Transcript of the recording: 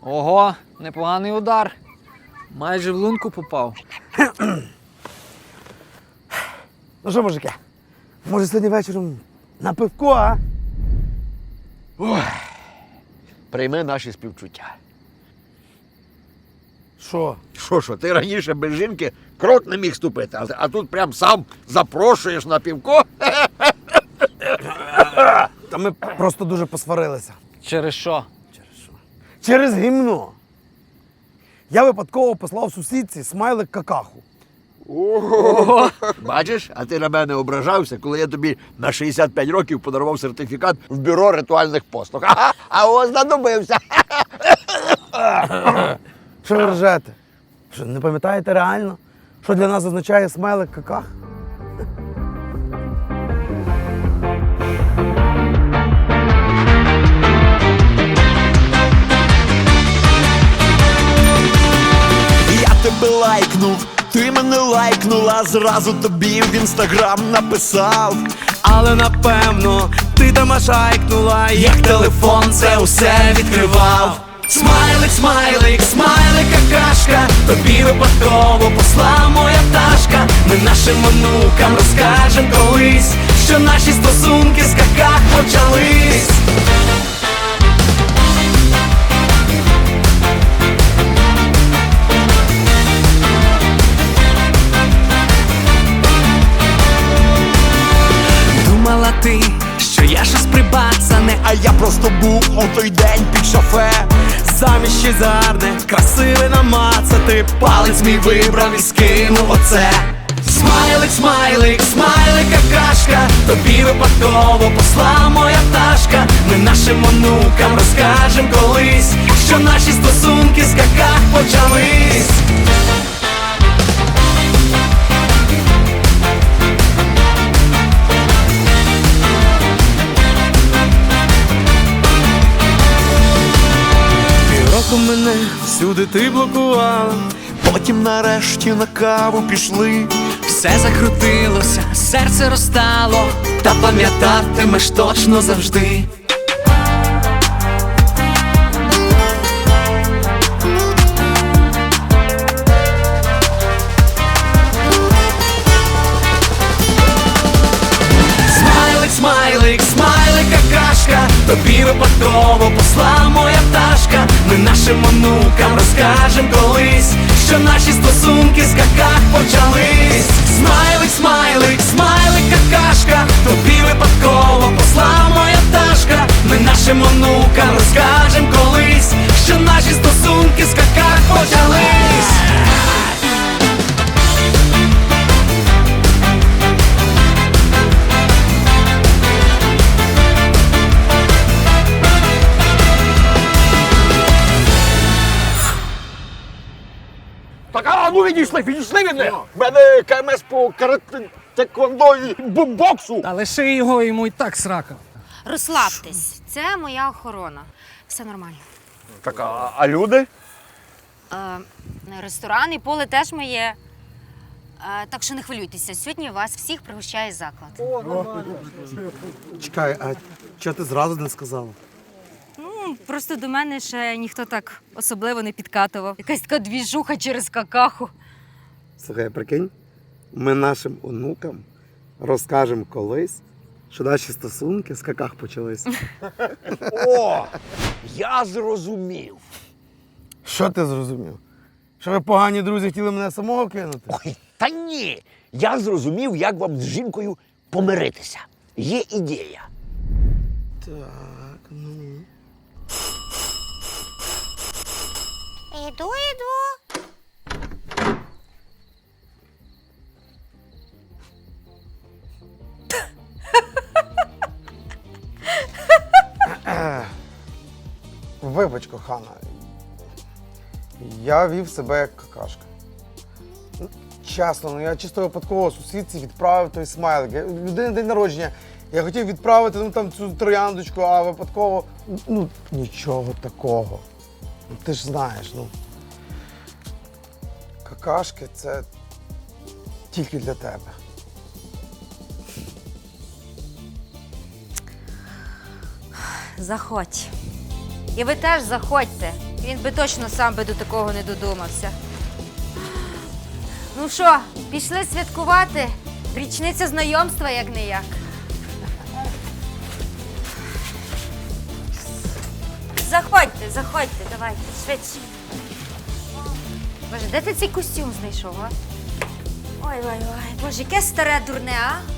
Ого, непоганий удар. Майже в лунку попав. Ну що, мужики, може сьогодні вечором на пивко, а? Прийми наші співчуття. Що? Що що, ти раніше без жінки крок не міг ступити, а, а тут прям сам запрошуєш на півко. Та ми просто дуже посварилися. Через що? Через що? Через гімно. Я випадково послав сусідці смайлик какаху. Бачиш, а ти на мене ображався, коли я тобі на 65 років подарував сертифікат в бюро ритуальних послуг. Ага, а ось знадобився. Що ви ржете? Що, не пам'ятаєте реально, що для нас означає смайлик каках? Я тебе лайкнув, ти мене лайкнула, зразу тобі в інстаграм написав. Але напевно ти там аж айкнула, як телефон це усе відкривав. Смайлик, смайлик, смайлик, какашка, тобі випадково посла моя пташка. Ми нашим онукам розкажем колись, що наші стосунки з каках почались. Думала ти, що я щось прибацане, А я просто був у той день під шофе. Замість щось гарне, красиве намацати, палець мій вибрав і скинув оце. Смайлик, смайлик, смайлик, какашка, тобі випадково посла моя пташка. Ми нашим онукам розкажем колись, що наші стосунки з каках почались. Півроку мене всюди ти блокувала. Потім нарешті на каву пішли. Все закрутилося, серце розтало, та пам'ятатимеш точно завжди. Смайлик, смайлик, смайлик, какашка, тобі випадково посла моя пташка. Ми нашим онукам розкажем колись, що наші стосунки з каках почались. Смайлик, смайлик, смайлик, какашка, тобі випадково послав моя Так, а ну відійшли, відійшли від мене. В мене КМС по карате, теквондо і боксу. Та лиши його йому і так срака. Розслабтесь, це моя охорона. Все нормально. Так, а, а люди? Е, ресторан і поле теж моє. Е, так що не хвилюйтеся, сьогодні вас всіх пригощає заклад. Чекай, а чого ти зразу не сказала? Ну, просто до мене ще ніхто так особливо не підкатував. Якась така двіжуха через какаху. Слухай, прикинь, ми нашим онукам розкажемо колись, що наші стосунки з каках почались. О, я зрозумів. Що ти зрозумів? Що ви погані друзі хотіли мене самого кинути? Ой, та ні. Я зрозумів, як вам з жінкою помиритися. Є ідея. Так, ну. Іду, іду. Вибач, кохана. Я вів себе як какашка. Чесно, ну я чисто випадково сусідці відправив той смайлик. Я- день народження. Я хотів відправити ну, там цю трояндочку, а випадково. Ну, нічого такого. Ну, ти ж знаєш, ну. Какашки це тільки для тебе. Заходь. І ви теж заходьте. Він би точно сам би до такого не додумався. Ну що, пішли святкувати? Річниця знайомства як не як. Заходьте, заходьте, давайте, швидше. Боже, де ти цей костюм знайшов, а? Ой, ой, ой, боже, яке старе дурне, а?